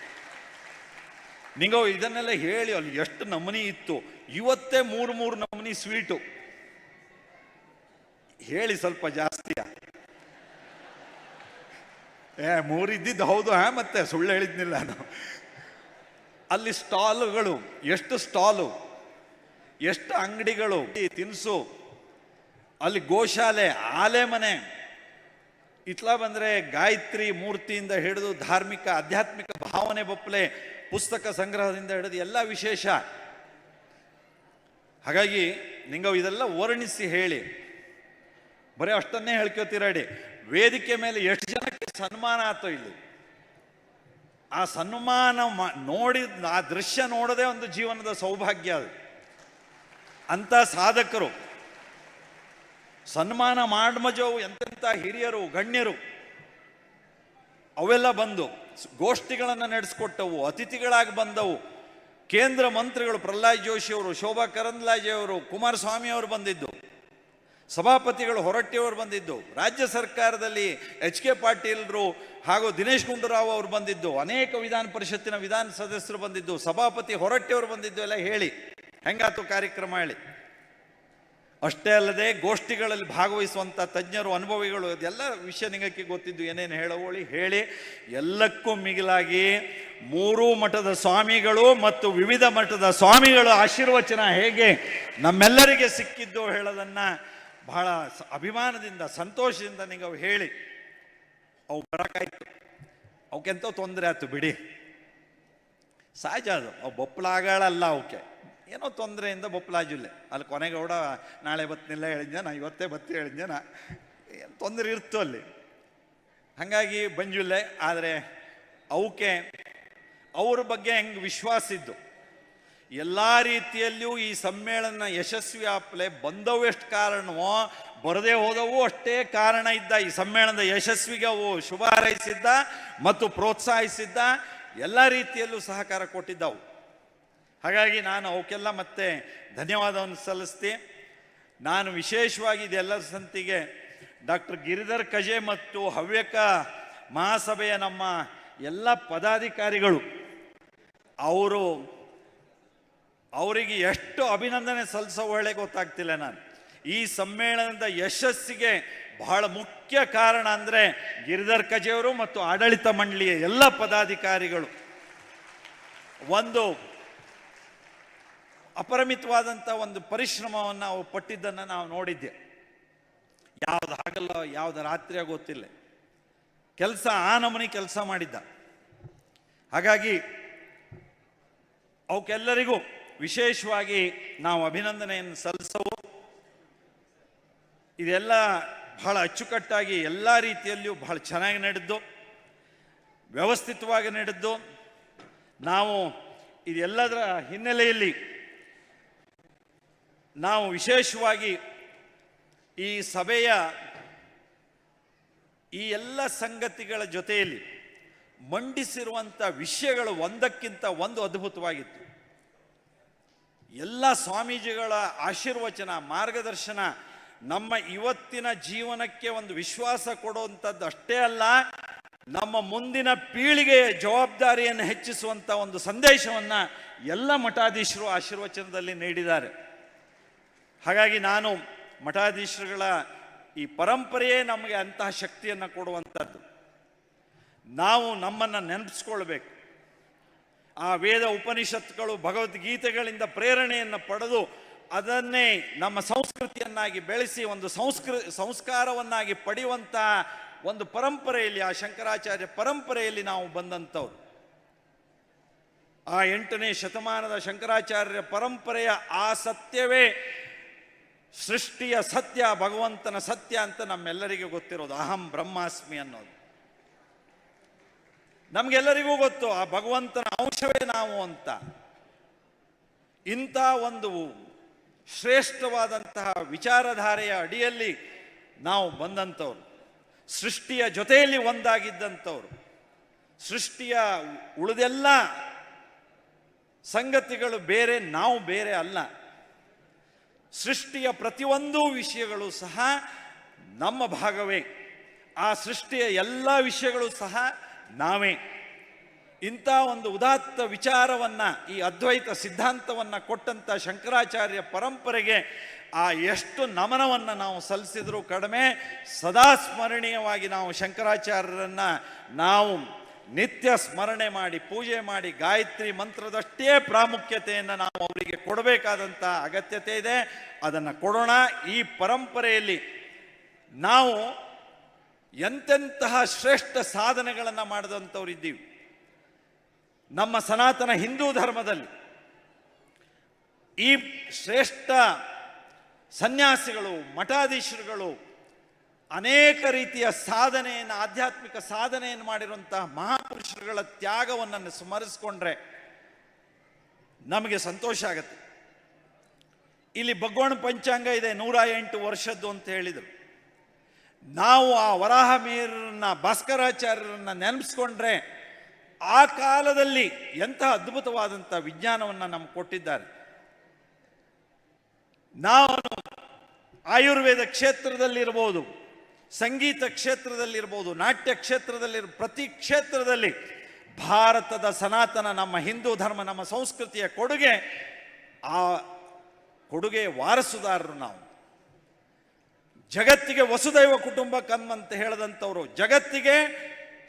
Speaker 2: ನಿಂಗೋ ಇದನ್ನೆಲ್ಲ ಹೇಳಿ, ಅಲ್ಲಿ ಎಷ್ಟು ನಮೂನಿ ಇತ್ತು. ಇವತ್ತೇ ಮೂರು ಮೂರು ನಮೂನಿ ಸ್ವೀಟು. ಹೇಳಿ ಸ್ವಲ್ಪ ಜಾಸ್ತಿಯ. ಏ ಮೂರಿದ್ದಿದ್ದು ಹೌದು, ಹಾ, ಮತ್ತೆ ಸುಳ್ಳು ಹೇಳಿದ್ನಿಲ್ಲ ನಾನು. ಅಲ್ಲಿ ಸ್ಟಾಲ್ಗಳು, ಎಷ್ಟು ಸ್ಟಾಲು? ಎಷ್ಟು ಅಂಗಡಿಗಳು ತಿನಿಸು? ಅಲ್ಲಿ ಗೋಶಾಲೆ ಆಲೆ ಮನೆ ಇತ್ಲ ಬಂದರೆ ಗಾಯತ್ರಿ ಮೂರ್ತಿಯಿಂದ ಹಿಡಿದು ಧಾರ್ಮಿಕ, ಆಧ್ಯಾತ್ಮಿಕ ಭಾವನೆ ಬಪ್ಪಲೆ, ಪುಸ್ತಕ ಸಂಗ್ರಹದಿಂದ ಹಿಡಿದು ಎಲ್ಲ ವಿಶೇಷ. ಹಾಗಾಗಿ ನಿಂಗ ಇದೆಲ್ಲ ವರ್ಣಿಸಿ ಹೇಳಿ. ಬರೀ ಅಷ್ಟನ್ನೇ ಹೇಳ್ಕೊತೀರಾಡಿ ವೇದಿಕೆ ಮೇಲೆ ಎಷ್ಟು ಜನಕ್ಕೆ ಸನ್ಮಾನ ಆಯ್ತು ಇಲ್ಲಿ? ಆ ಸನ್ಮಾನ ಮಾ- ನೋಡಿ ಆ ದೃಶ್ಯ ನೋಡೋದೇ ಒಂದು ಜೀವನದ ಸೌಭಾಗ್ಯ ಅದು. ಅಂತ ಸಾಧಕರು. ಸನ್ಮಾನ ಮಾಡ್ಮಜವು ಎಂತೆಂಥ ಹಿರಿಯರು, ಗಣ್ಯರು. ಅವೆಲ್ಲ ಬಂದು ಗೋಷ್ಠಿಗಳನ್ನು ನಡೆಸ್ಕೊಟ್ಟವು, ಅತಿಥಿಗಳಾಗಿ ಬಂದವು. ಕೇಂದ್ರ ಮಂತ್ರಿಗಳು ಪ್ರಹ್ಲಾದ್ ಜೋಶಿಯವರು ಶೋಭಾ ಕರಂದ್ಲಾಜೆಯವರು ಕುಮಾರಸ್ವಾಮಿ ಅವರು ಬಂದಿದ್ದು. ಸಭಾಪತಿಗಳು ಹೊರಟ್ಟಿಯವರು ಬಂದಿದ್ದು. ರಾಜ್ಯ ಸರ್ಕಾರದಲ್ಲಿ ಎಚ್ ಕೆ ಪಾಟೀಲ್ರು ಹಾಗೂ ದಿನೇಶ್ ಗುಂಡೂರಾವ್ ಅವರು ಬಂದಿದ್ದು. ಅನೇಕ ವಿಧಾನ ಪರಿಷತ್ತಿನ ವಿಧಾನ ಸದಸ್ಯರು ಬಂದಿದ್ದು. ಸಭಾಪತಿ ಹೊರಟ್ಟಿಯವರು ಬಂದಿದ್ದು ಎಲ್ಲ ಹೇಳಿ. ಹೆಂಗಾತು ಕಾರ್ಯಕ್ರಮ ಹೇಳಿ? ಅಷ್ಟೇ ಅಲ್ಲದೆ ಗೋಷ್ಠಿಗಳಲ್ಲಿ ಭಾಗವಹಿಸುವಂಥ ತಜ್ಞರು, ಅನುಭವಿಗಳು ಅದೆಲ್ಲ ವಿಷಯ ನಿಂಗಕ್ಕೆ ಗೊತ್ತಿದ್ದು ಏನೇನು ಹೇಳೋಳಿ ಹೇಳಿ ಎಲ್ಲಕ್ಕೂ ಮಿಗಿಲಾಗಿ ಮೂರೂ ಮಠದ ಸ್ವಾಮಿಗಳು ಮತ್ತು ವಿವಿಧ ಮಠದ ಸ್ವಾಮಿಗಳ ಆಶೀರ್ವಚನ ಹೇಗೆ ನಮ್ಮೆಲ್ಲರಿಗೆ ಸಿಕ್ಕಿದ್ದು ಹೇಳೋದನ್ನು ಬಹಳ ಅಭಿಮಾನದಿಂದ, ಸಂತೋಷದಿಂದ ನಿಂಗೆ ಅವು ಹೇಳಿ. ಅವು ಬರೋಕ್ಕಾಯ್ತು ಅವಕ್ಕೆಂತ ತೊಂದರೆ ಆಯ್ತು ಬಿಡಿ. ಸಹಜ ಅದು. ಅವು ಬೊಪ್ಪಲಾಗಳಲ್ಲ ಅವಕ್ಕೆ. ಏನೋ ತೊಂದರೆಯಿಂದ ಬೊಪ್ಪಲಾಜಿಲ್ಲ ಅಲ್ಲಿ ಕೊನೆಗೌಡ ನಾಳೆ ಬತ್ತಿನಿಲ್ಲ ಹೇಳಿದ್ನ, ನಾ ಇವತ್ತೇ ಬತ್ತಿ ಹೇಳಿದ್ನ, ನಾ ಏನು ತೊಂದರೆ ಇರ್ತು ಅಲ್ಲಿ. ಹಾಗಾಗಿ ಬಂಜುಲ್ಲೆ ಆದರೆ ಅವಕ್ಕೆ, ಅವ್ರ ಬಗ್ಗೆ ಹೆಂಗೆ ವಿಶ್ವಾಸ ಇದ್ದು? ಎಲ್ಲ ರೀತಿಯಲ್ಲಿಯೂ ಈ ಸಮ್ಮೇಳನ ಯಶಸ್ವಿ ಆಪ್ಲೆ ಬಂದವು ಎಷ್ಟು ಕಾರಣವೋ, ಬರದೇ ಹೋದವು ಅಷ್ಟೇ ಕಾರಣ ಇದ್ದ ಈ ಸಮ್ಮೇಳನದ ಯಶಸ್ವಿಗೆ ಅವು ಶುಭ ಹಾರೈಸಿದ್ದ ಮತ್ತು ಪ್ರೋತ್ಸಾಹಿಸಿದ್ದ, ಎಲ್ಲ ರೀತಿಯಲ್ಲೂ ಸಹಕಾರ ಕೊಟ್ಟಿದ್ದವು. ಹಾಗಾಗಿ ನಾನು ಅವಕ್ಕೆಲ್ಲ ಮತ್ತೆ ಧನ್ಯವಾದವನ್ನು ಸಲ್ಲಿಸ್ತೀನಿ ನಾನು ವಿಶೇಷವಾಗಿ ಇದೆಲ್ಲ ಸಂತಿಗೆ ಡಾಕ್ಟರ್ ಗಿರಿಧರ್ ಕಜೆ ಮತ್ತು ಹವ್ಯಕ ಮಹಾಸಭೆಯ ನಮ್ಮ ಎಲ್ಲ ಪದಾಧಿಕಾರಿಗಳು, ಅವರು ಅವರಿಗೆ ಎಷ್ಟು ಅಭಿನಂದನೆ ಸಲ್ಲಿಸೋ ಒಳ್ಳೆ ಗೊತ್ತಾಗ್ತಿಲ್ಲ ನಾನು. ಈ ಸಮ್ಮೇಳನದ ಯಶಸ್ಸಿಗೆ ಬಹಳ ಮುಖ್ಯ ಕಾರಣ ಅಂದರೆ ಗಿರಿಧರ್ ಕಜೆಯವರು ಮತ್ತು ಆಡಳಿತ ಮಂಡಳಿಯ ಎಲ್ಲ ಪದಾಧಿಕಾರಿಗಳು. ಒಂದು ಅಪರಿಮಿತವಾದಂಥ ಒಂದು ಪರಿಶ್ರಮವನ್ನು ಅವು ಪಟ್ಟಿದ್ದನ್ನು ನಾವು ನೋಡಿದ್ದೆ. ಯಾವ್ದು ಹಾಗಲ್ಲ ಯಾವ್ದು ರಾತ್ರಿಯ ಗೊತ್ತಿಲ್ಲ ಕೆಲಸ ಆ ನಮೂನಿ ಕೆಲಸ ಮಾಡಿದ್ದ. ಹಾಗಾಗಿ ಅವಕ್ಕೆಲ್ಲರಿಗೂ ವಿಶೇಷವಾಗಿ ನಾವು ಅಭಿನಂದನೆಯನ್ನು ಸಲ್ಲಿಸವು. ಇದೆಲ್ಲ ಬಹಳ ಅಚ್ಚುಕಟ್ಟಾಗಿ ಎಲ್ಲ ರೀತಿಯಲ್ಲಿಯೂ ಬಹಳ ಚೆನ್ನಾಗಿ ನಡೆದ್ದು, ವ್ಯವಸ್ಥಿತವಾಗಿ ನಡೆದ್ದು. ನಾವು ಇದೆಲ್ಲದರ ಹಿನ್ನೆಲೆಯಲ್ಲಿ ನಾವು ವಿಶೇಷವಾಗಿ ಈ ಸಭೆಯ ಈ ಎಲ್ಲ ಸಂಗತಿಗಳ ಜೊತೆಯಲ್ಲಿ ಮಂಡಿಸಿರುವಂಥ ವಿಷಯಗಳು ಒಂದಕ್ಕಿಂತ ಒಂದು ಅದ್ಭುತವಾಗಿತ್ತು. ಎಲ್ಲ ಸ್ವಾಮೀಜಿಗಳ ಆಶೀರ್ವಚನ, ಮಾರ್ಗದರ್ಶನ, ನಮ್ಮ ಇವತ್ತಿನ ಜೀವನಕ್ಕೆ ಒಂದು ವಿಶ್ವಾಸ ಕೊಡುವಂಥದ್ದು ಅಷ್ಟೇ ಅಲ್ಲ, ನಮ್ಮ ಮುಂದಿನ ಪೀಳಿಗೆಯ ಜವಾಬ್ದಾರಿಯನ್ನು ಹೆಚ್ಚಿಸುವಂಥ ಒಂದು ಸಂದೇಶವನ್ನು ಎಲ್ಲ ಮಠಾಧೀಶರು ಆಶೀರ್ವಚನದಲ್ಲಿ ನೀಡಿದ್ದಾರೆ. ಹಾಗಾಗಿ ನಾನು ಮಠಾಧೀಶರುಗಳ ಈ ಪರಂಪರೆಯೇ ನಮಗೆ ಅಂತಹ ಶಕ್ತಿಯನ್ನು ಕೊಡುವಂಥದ್ದು. ನಾವು ನಮ್ಮನ್ನು ನೆನಪಿಸ್ಕೊಳ್ಬೇಕು. ಆ ವೇದ ಉಪನಿಷತ್ತುಗಳು ಭಗವದ್ಗೀತೆಗಳಿಂದ ಪ್ರೇರಣೆಯನ್ನು ಪಡೆದು ಅದನ್ನೇ ನಮ್ಮ ಸಂಸ್ಕೃತಿಯನ್ನಾಗಿ ಬೆಳೆಸಿ, ಒಂದು ಸಂಸ್ಕೃ, ಸಂಸ್ಕಾರವನ್ನಾಗಿ ಪಡೆಯುವಂಥ ಒಂದು ಪರಂಪರೆಯಲ್ಲಿ, ಆ ಶಂಕರಾಚಾರ್ಯ ಪರಂಪರೆಯಲ್ಲಿ ನಾವು ಬಂದಂಥವ್ರು. ಆ ಎಂಟನೇ ಶತಮಾನದ ಶಂಕರಾಚಾರ್ಯ ಪರಂಪರೆಯ ಆ ಸತ್ಯವೇ ಸೃಷ್ಟಿಯ ಸತ್ಯ, ಭಗವಂತನ ಸತ್ಯ ಅಂತ ನಮ್ಮೆಲ್ಲರಿಗೂ ಗೊತ್ತಿರೋದು. ಅಹಂ ಬ್ರಹ್ಮಾಸ್ಮಿ ಅನ್ನೋದು. ನಮಗೆಲ್ಲರಿಗೂ ಗೊತ್ತು, ಆ ಭಗವಂತನ ಅಂಶವೇ ನಾವು ಅಂತ. ಇಂಥ ಒಂದು ಶ್ರೇಷ್ಠವಾದಂತಹ ವಿಚಾರಧಾರೆಯ ಅಡಿಯಲ್ಲಿ ನಾವು ಬಂದಂಥವ್ರು. ಸೃಷ್ಟಿಯ ಜೊತೆಯಲ್ಲಿ ಒಂದಾಗಿದ್ದಂಥವ್ರು. ಸೃಷ್ಟಿಯ ಉಳಿದೆಲ್ಲ ಸಂಗತಿಗಳು ಬೇರೆ, ನಾವು ಬೇರೆ ಅಲ್ಲ. ಸೃಷ್ಟಿಯ ಪ್ರತಿಯೊಂದು ವಿಷಯಗಳು ಸಹ ನಮ್ಮ ಭಾಗವೇ. ಆ ಸೃಷ್ಟಿಯ ಎಲ್ಲ ವಿಷಯಗಳು ಸಹ ನಾವೇ. ಇಂಥ ಒಂದು ಉದಾತ್ತ ವಿಚಾರವನ್ನು, ಈ ಅದ್ವೈತ ಸಿದ್ಧಾಂತವನ್ನು ಕೊಟ್ಟಂಥ ಶಂಕರಾಚಾರ್ಯ ಪರಂಪರೆಗೆ ಆ ಎಷ್ಟು ನಮನವನ್ನು ನಾವು ಸಲ್ಲಿಸಿದರೂ ಕಡಿಮೆ, ಸದಾ ಸ್ಮರಣೀಯವಾಗಿ ನಾವು ಶಂಕರಾಚಾರ್ಯರನ್ನು ನಾವು ನಿತ್ಯ ಸ್ಮರಣೆ ಮಾಡಿ, ಪೂಜೆ ಮಾಡಿ, ಗಾಯತ್ರಿ ಮಂತ್ರದಷ್ಟೇ ಪ್ರಾಮುಖ್ಯತೆಯನ್ನು ನಾವು ಅವರಿಗೆ ಕೊಡಬೇಕಾದಂಥ ಅಗತ್ಯತೆ ಇದೆ. ಅದನ್ನು ಕೊಡೋಣ. ಈ ಪರಂಪರೆಯಲ್ಲಿ ನಾವು ಎಂತೆಂತಹ ಶ್ರೇಷ್ಠ ಸಾಧನೆಗಳನ್ನು ಮಾಡಿದಂಥವ್ರು ಇದ್ದೀವಿ. ನಮ್ಮ ಸನಾತನ ಹಿಂದೂ ಧರ್ಮದಲ್ಲಿ ಈ ಶ್ರೇಷ್ಠ ಸನ್ಯಾಸಿಗಳು, ಮಠಾಧೀಶರುಗಳು ಅನೇಕ ರೀತಿಯ ಸಾಧನೆಯನ್ನು, ಆಧ್ಯಾತ್ಮಿಕ ಸಾಧನೆಯನ್ನು ಮಾಡಿರುವಂತಹ ಮಹಾಪುರುಷರುಗಳ ತ್ಯಾಗವನ್ನು ಸ್ಮರಿಸಿಕೊಂಡ್ರೆ ನಮಗೆ ಸಂತೋಷ ಆಗುತ್ತೆ. ಇಲ್ಲಿ ಭಗವಾನ್ ಪಂಚಾಂಗ ಇದೆ, ನೂರ ಎಂಟು ವರ್ಷದ್ದು ಅಂತ ಹೇಳಿದರು. ನಾವು ಆ ವರಾಹ ಮೀರನ್ನ ಭಾಸ್ಕರಾಚಾರ್ಯರನ್ನ ನೆನಪಿಸ್ಕೊಂಡ್ರೆ ಆ ಕಾಲದಲ್ಲಿ ಎಂತಹ ಅದ್ಭುತವಾದಂಥ ವಿಜ್ಞಾನವನ್ನು ನಮ್ಗೆ ಕೊಟ್ಟಿದ್ದಾರೆ. ನಾವು ಆಯುರ್ವೇದ ಕ್ಷೇತ್ರದಲ್ಲಿರ್ಬೋದು ಸಂಗೀತ ಕ್ಷೇತ್ರದಲ್ಲಿರ್ಬೋದು, ನಾಟ್ಯ ಕ್ಷೇತ್ರದಲ್ಲಿ, ಪ್ರತಿ ಕ್ಷೇತ್ರದಲ್ಲಿ ಭಾರತದ ಸನಾತನ, ನಮ್ಮ ಹಿಂದೂ ಧರ್ಮ, ನಮ್ಮ ಸಂಸ್ಕೃತಿಯ ಕೊಡುಗೆ, ಆ ಕೊಡುಗೆ ವಾರಸುದಾರರು ನಾವು. ಜಗತ್ತಿಗೆ ವಸುದೈವ ಕುಟುಂಬ ಅಂತ ಹೇಳದಂಥವ್ರು, ಜಗತ್ತಿಗೆ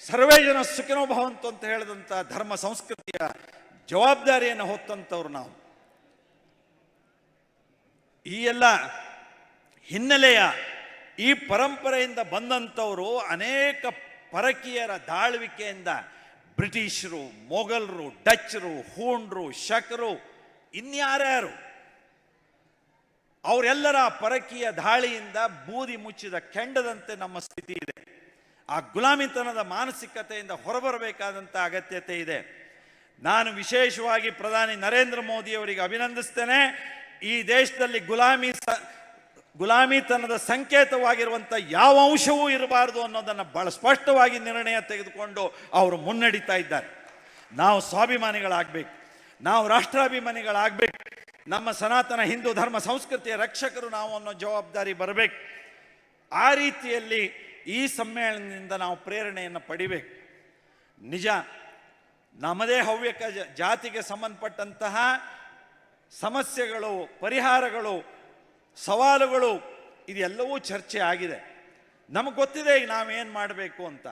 Speaker 2: ಸರ್ವೇ ಜನ ಸುಖಿನೋ ಭವಂತು ಅಂತ ಹೇಳಿದಂಥ ಧರ್ಮ ಸಂಸ್ಕೃತಿಯ ಜವಾಬ್ದಾರಿಯನ್ನು ಹೊತ್ತಂಥವ್ರು ನಾವು. ಈ ಎಲ್ಲ ಹಿನ್ನೆಲೆಯ ಈ ಪರಂಪರೆಯಿಂದ ಬಂದಂಥವರು ಅನೇಕ ಪರಕೀಯರ ದಾಳ್ವಿಕೆಯಿಂದ ಬ್ರಿಟಿಷರು, ಮೊಘಲರು, ಡಚ್ರು ಹೂಂಡ್ರು ಶಕರು, ಇನ್ಯಾರ್ಯಾರು, ಅವರೆಲ್ಲರ ಪರಕೀಯ ದಾಳಿಯಿಂದ ಬೂದಿ ಮುಚ್ಚಿದ ಕೆಂಡದಂತೆ ನಮ್ಮ ಸ್ಥಿತಿ ಇದೆ. ಆ ಗುಲಾಮಿತನದ ಮಾನಸಿಕತೆಯಿಂದ ಹೊರಬರಬೇಕಾದಂಥ ಅಗತ್ಯತೆ ಇದೆ. ನಾನು ವಿಶೇಷವಾಗಿ ಪ್ರಧಾನಿ ನರೇಂದ್ರ ಮೋದಿಯವರಿಗೆ ಅಭಿನಂದಿಸ್ತೇನೆ. ಈ ದೇಶದಲ್ಲಿ ಗುಲಾಮಿ ಸ ಗುಲಾಮಿತನದ ಸಂಕೇತವಾಗಿರುವಂಥ ಯಾವ ಅಂಶವೂ ಇರಬಾರದು ಅನ್ನೋದನ್ನು ಬಹಳ ಸ್ಪಷ್ಟವಾಗಿ ನಿರ್ಣಯ ತೆಗೆದುಕೊಂಡು ಅವರು ಮುನ್ನಡೀತಾ ಇದ್ದಾರೆ. ನಾವು ಸ್ವಾಭಿಮಾನಿಗಳಾಗಬೇಕು, ನಾವು ರಾಷ್ಟ್ರಾಭಿಮಾನಿಗಳಾಗಬೇಕು, ನಮ್ಮ ಸನಾತನ ಹಿಂದೂ ಧರ್ಮ ಸಂಸ್ಕೃತಿಯ ರಕ್ಷಕರು ನಾವು ಅನ್ನೋ ಜವಾಬ್ದಾರಿ ಬರಬೇಕು. ಆ ರೀತಿಯಲ್ಲಿ ಈ ಸಮ್ಮೇಳನದಿಂದ ನಾವು ಪ್ರೇರಣೆಯನ್ನು ಪಡಿಬೇಕು. ನಿಜ, ನಮ್ಮದೇ ಹವ್ಯಕ ಜಾತಿಗೆ ಸಂಬಂಧಪಟ್ಟಂತಹ ಸಮಸ್ಯೆಗಳು, ಪರಿಹಾರಗಳು ಸವಾಲುಗಳು, ಇದೆಲ್ಲವೂ ಚರ್ಚೆ ಆಗಿದೆ. ನಮಗೆ ಗೊತ್ತಿದೆ ಈಗ ನಾವೇನು ಮಾಡಬೇಕು ಅಂತ.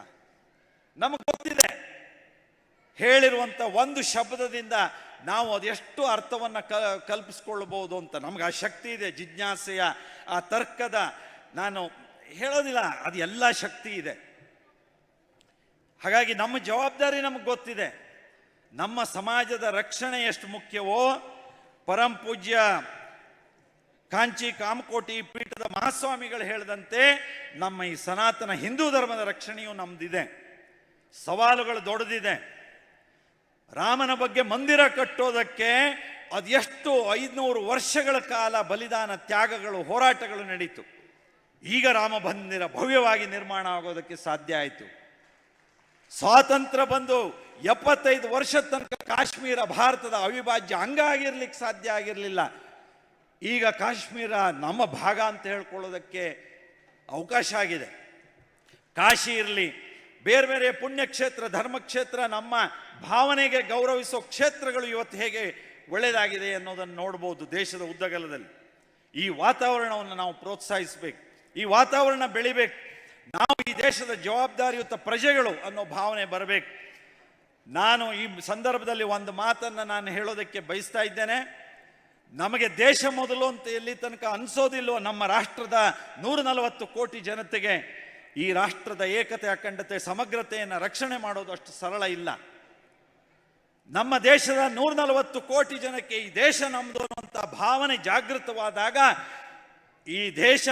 Speaker 2: ನಮಗೆ ಗೊತ್ತಿದೆ. ಹೇಳಿರುವಂಥ ಒಂದು ಶಬ್ದದಿಂದ ನಾವು ಅದೆಷ್ಟು ಅರ್ಥವನ್ನು ಕ ಕಲ್ಪಿಸ್ಕೊಳ್ಬೋದು ಅಂತ. ನಮ್ಗೆ ಆ ಶಕ್ತಿ ಇದೆ, ಜಿಜ್ಞಾಸೆಯ, ಆ ತರ್ಕದ. ನಾನು ಹೇಳೋದಿಲ್ಲ, ಅದು ಎಲ್ಲ ಶಕ್ತಿ ಇದೆ. ಹಾಗಾಗಿ ನಮ್ಮ ಜವಾಬ್ದಾರಿ ನಮಗೆ ಗೊತ್ತಿದೆ. ನಮ್ಮ ಸಮಾಜದ ರಕ್ಷಣೆ ಎಷ್ಟು ಮುಖ್ಯವೋ, ಪರಂ ಪೂಜ್ಯ ಕಾಂಚಿ ಕಾಮಕೋಟಿ ಪೀಠದ ಮಹಾಸ್ವಾಮಿಗಳು ಹೇಳಿದಂತೆ ನಮ್ಮ ಈ ಸನಾತನ ಹಿಂದೂ ಧರ್ಮದ ರಕ್ಷಣೆಯು ನಮ್ದಿದೆ. ಸವಾಲುಗಳು ದೊಡ್ಡದಿದೆ. ರಾಮನ ಬಗ್ಗೆ ಮಂದಿರ ಕಟ್ಟೋದಕ್ಕೆ ಅದೆಷ್ಟು ಐದುನೂರು ವರ್ಷಗಳ ಕಾಲ ಬಲಿದಾನ ತ್ಯಾಗಗಳು, ಹೋರಾಟಗಳು ನಡೀತು. ಈಗ ರಾಮ ಮಂದಿರ ಭವ್ಯವಾಗಿ ನಿರ್ಮಾಣ ಆಗೋದಕ್ಕೆ ಸಾಧ್ಯ ಆಯಿತು. ಸ್ವಾತಂತ್ರ್ಯ ಬಂದು ಎಪ್ಪತ್ತೈದು ವರ್ಷದ ತನಕ ಕಾಶ್ಮೀರ ಭಾರತದ ಅವಿಭಾಜ್ಯ ಅಂಗ ಆಗಿರ್ಲಿಕ್ಕೆ ಸಾಧ್ಯ ಆಗಿರಲಿಲ್ಲ. ಈಗ ಕಾಶ್ಮೀರ ನಮ್ಮ ಭಾಗ ಅಂತ ಹೇಳ್ಕೊಳ್ಳೋದಕ್ಕೆ ಅವಕಾಶ ಆಗಿದೆ. ಕಾಶಿ ಇರಲಿ, ಬೇರೆ ಬೇರೆ ಪುಣ್ಯಕ್ಷೇತ್ರ, ಧರ್ಮಕ್ಷೇತ್ರ ನಮ್ಮ ಭಾವನೆಗೆ ಗೌರವಿಸೋ ಕ್ಷೇತ್ರಗಳು ಇವತ್ತು ಹೇಗೆ ಒಳ್ಳೆಯದಾಗಿದೆ ಅನ್ನೋದನ್ನು ನೋಡ್ಬೋದು ದೇಶದ ಉದ್ದಗಲದಲ್ಲಿ. ಈ ವಾತಾವರಣವನ್ನು ನಾವು ಪ್ರೋತ್ಸಾಹಿಸಬೇಕು, ಈ ವಾತಾವರಣ ಬೆಳಿಬೇಕು, ನಾವು ಈ ದೇಶದ ಜವಾಬ್ದಾರಿಯುತ ಪ್ರಜೆಗಳು ಅನ್ನೋ ಭಾವನೆ ಬರಬೇಕು. ನಾನು ಈ ಸಂದರ್ಭದಲ್ಲಿ ಒಂದು ಮಾತನ್ನು ನಾನು ಹೇಳೋದಕ್ಕೆ ಬಯಸ್ತಾ ಇದ್ದೇನೆ. ನಮಗೆ ದೇಶ ಮೊದಲು ಅಂತ ಎಲ್ಲಿ ತನಕ ಅನ್ಸೋದಿಲ್ವೋ ನಮ್ಮ ರಾಷ್ಟ್ರದ ನೂರ ನಲವತ್ತು ಕೋಟಿ ಜನತೆಗೆ ಈ ರಾಷ್ಟ್ರದ ಏಕತೆ, ಅಖಂಡತೆ, ಸಮಗ್ರತೆಯನ್ನು ರಕ್ಷಣೆ ಮಾಡೋದು ಅಷ್ಟು ಸರಳ ಇಲ್ಲ. ನಮ್ಮ ದೇಶದ ನೂರ ನಲವತ್ತು ಕೋಟಿ ಜನಕ್ಕೆ ಈ ದೇಶ ನಮ್ಮದು ಅನ್ನುವಂಥ ಭಾವನೆ ಜಾಗೃತವಾದಾಗ ಈ ದೇಶ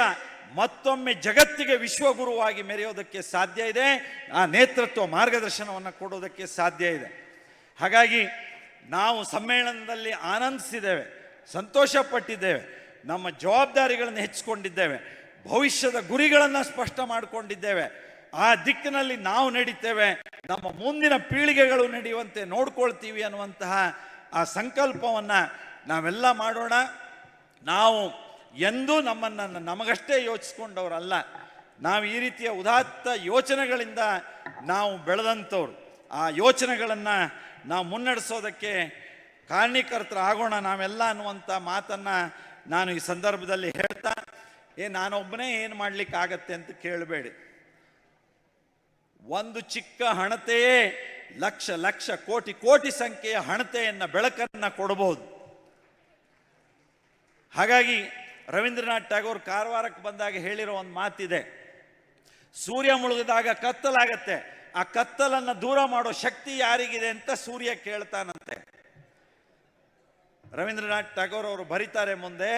Speaker 2: ಮತ್ತೊಮ್ಮೆ ಜಗತ್ತಿಗೆ ವಿಶ್ವಗುರುವಾಗಿ ಮೆರೆಯೋದಕ್ಕೆ ಸಾಧ್ಯ ಇದೆ. ಆ ನೇತೃತ್ವ ಮಾರ್ಗದರ್ಶನವನ್ನು ಕೊಡೋದಕ್ಕೆ ಸಾಧ್ಯ ಇದೆ. ಹಾಗಾಗಿ ನಾವು ಸಮ್ಮೇಳನದಲ್ಲಿ ಆನಂದಿಸಿದ್ದೇವೆ. ಸಂತೋಷ ಪಟ್ಟಿದ್ದೇವೆ ನಮ್ಮ ಜವಾಬ್ದಾರಿಗಳನ್ನು ಹೆಚ್ಚಿಕೊಂಡಿದ್ದೇವೆ ಭವಿಷ್ಯದ ಗುರಿಗಳನ್ನು ಸ್ಪಷ್ಟ ಮಾಡಿಕೊಂಡಿದ್ದೇವೆ. ಆ ದಿಕ್ಕಿನಲ್ಲಿ ನಾವು ನಡೀತೇವೆ. ನಮ್ಮ ಮುಂದಿನ ಪೀಳಿಗೆಗಳು ನಡೆಯುವಂತೆ ನೋಡ್ಕೊಳ್ತೀವಿ ಅನ್ನುವಂತಹ ಆ ಸಂಕಲ್ಪವನ್ನು ನಾವೆಲ್ಲ ಮಾಡೋಣ. ನಾವು ಎಂದೂ ನಮ್ಮನ್ನು ನಮಗಷ್ಟೇ ಯೋಚಿಸ್ಕೊಂಡವರಲ್ಲ. ನಾವು ಈ ರೀತಿಯ ಉದಾತ್ತ ಯೋಚನೆಗಳಿಂದ ನಾವು ಬೆಳೆದಂಥವ್ರು. ಆ ಯೋಚನೆಗಳನ್ನು ನಾವು ಮುನ್ನಡೆಸೋದಕ್ಕೆ ಕಾರಣೀಕರ್ತರಾಗೋಣ ನಾವೆಲ್ಲ ಅನ್ನುವಂಥ ಮಾತನ್ನು ನಾನು ಈ ಸಂದರ್ಭದಲ್ಲಿ ಹೇಳ್ತಾ, ಏ ನಾನೊಬ್ಬನೇ ಏನು ಮಾಡಲಿಕ್ಕಾಗತ್ತೆ ಅಂತ ಕೇಳಬೇಡಿ. ಒಂದು ಚಿಕ್ಕ ಹಣತೆಯೇ ಲಕ್ಷ ಲಕ್ಷ, ಕೋಟಿ ಕೋಟಿ ಸಂಖ್ಯೆಯ ಹಣತೆಯನ್ನು, ಬೆಳಕನ್ನು ಕೊಡಬಹುದು ಹಾಗಾಗಿ ರವೀಂದ್ರನಾಥ್ ಟ್ಯಾಗೋರ್ ಕಾರವಾರಕ್ಕೆ ಬಂದಾಗ ಹೇಳಿರೋ ಒಂದು ಮಾತಿದೆ, ಸೂರ್ಯ ಮುಳುಗಿದಾಗ ಕತ್ತಲಾಗತ್ತೆ, ಆ ಕತ್ತಲನ್ನು ದೂರ ಮಾಡೋ ಶಕ್ತಿ ಯಾರಿಗಿದೆ ಅಂತ ಸೂರ್ಯ ಕೇಳ್ತಾನಂತೆ. ರವೀಂದ್ರನಾಥ್ ಟ್ಯಾಗೋರ್ ಅವರು ಬರೀತಾರೆ ಮುಂದೆ,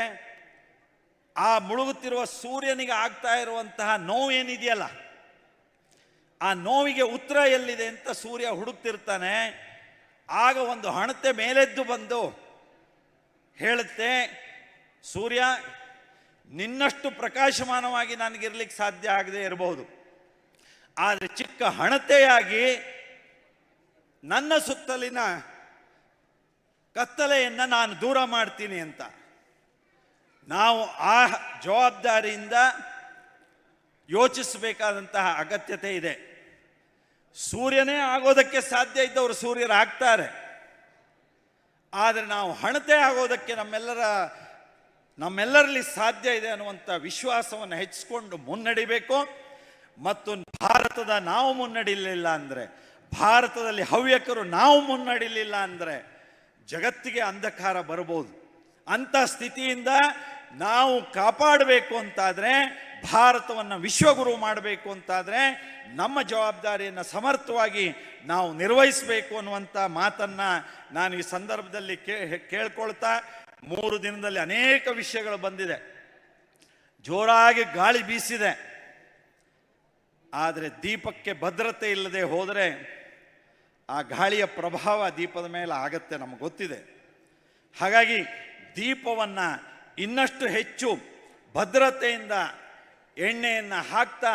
Speaker 2: ಆ ಮುಳುಗುತ್ತಿರುವ ಸೂರ್ಯನಿಗೆ ಆಗ್ತಾ ಇರುವಂತಹ ನೋವು ಏನಿದೆಯಲ್ಲ, ಆ ನೋವಿಗೆ ಉತ್ತರ ಎಲ್ಲಿದೆ ಅಂತ ಸೂರ್ಯ ಹುಡುಕ್ತಿರ್ತಾನೆ. ಆಗ ಒಂದು ಹಣತೆ ಮೇಲೆದ್ದು ಬಂದು ಹೇಳುತ್ತೆ, ಸೂರ್ಯ, ನಿನ್ನಷ್ಟು ಪ್ರಕಾಶಮಾನವಾಗಿ ನನಗಿರ್ಲಿಕ್ಕೆ ಸಾಧ್ಯ ಆಗದೆ ಇರಬಹುದು. ಆದರೆ ಚಿಕ್ಕ ಹಣತೆಯಾಗಿ ನನ್ನ ಸುತ್ತಲಿನ ಕತ್ತಲೆಯನ್ನು ನಾನು ದೂರ ಮಾಡ್ತೀನಿ ಅಂತ. ನಾವು ಆ ಜವಾಬ್ದಾರಿಯಿಂದ ಯೋಚಿಸಬೇಕಾದಂತಹ ಅಗತ್ಯತೆ ಇದೆ. ಸೂರ್ಯನೇ ಆಗೋದಕ್ಕೆ ಸಾಧ್ಯ ಇದ್ದವರು ಸೂರ್ಯರಾಗ್ತಾರೆ. ಆದರೆ ನಾವು ಹಣತೆ ಆಗೋದಕ್ಕೆ ನಮ್ಮೆಲ್ಲರ, ನಮ್ಮೆಲ್ಲರಲ್ಲಿ ಸಾಧ್ಯ ಇದೆ ಅನ್ನುವಂಥ ವಿಶ್ವಾಸವನ್ನು ಹೆಚ್ಚಿಕೊಂಡು ಮುನ್ನಡಿಬೇಕು. ಮತ್ತು ಭಾರತದ ನಾವು ಮುನ್ನಡಿಲಿಲ್ಲ ಅಂದರೆ, ಭಾರತದಲ್ಲಿ ಹವ್ಯಕರು ನಾವು ಮುನ್ನಡಿಲಿಲ್ಲ ಅಂದರೆ ಜಗತ್ತಿಗೆ ಅಂಧಕಾರ ಬರಬಹುದು. ಅಂಥ ಸ್ಥಿತಿಯಿಂದ ನಾವು ಕಾಪಾಡಬೇಕು ಅಂತಾದರೆ, ಭಾರತವನ್ನು ವಿಶ್ವಗುರು ಮಾಡಬೇಕು ಅಂತಾದರೆ, ನಮ್ಮ ಜವಾಬ್ದಾರಿಯನ್ನು ಸಮರ್ಥವಾಗಿ ನಾವು ನಿರ್ವಹಿಸಬೇಕು ಅನ್ನುವಂಥ ಮಾತನ್ನು ನಾನು ಈ ಸಂದರ್ಭದಲ್ಲಿ ಕೇಳ್ಕೊಳ್ತಾ ಮೂರು ದಿನದಲ್ಲಿ ಅನೇಕ ವಿಷಯಗಳು ಬಂದಿದೆ. ಜೋರಾಗಿ ಗಾಳಿ ಬೀಸಿದೆ. ಆದರೆ ದೀಪಕ್ಕೆ ಭದ್ರತೆ ಇಲ್ಲದೆ ಹೋದರೆ ಆ ಗಾಳಿಯ ಪ್ರಭಾವ ದೀಪದ ಮೇಲೆ ಆಗತ್ತೆ ನಮಗೆ ಗೊತ್ತಿದೆ. ಹಾಗಾಗಿ ದೀಪವನ್ನು ಇನ್ನಷ್ಟು ಹೆಚ್ಚು ಭದ್ರತೆಯಿಂದ ಎಣ್ಣೆಯನ್ನು ಹಾಕ್ತಾ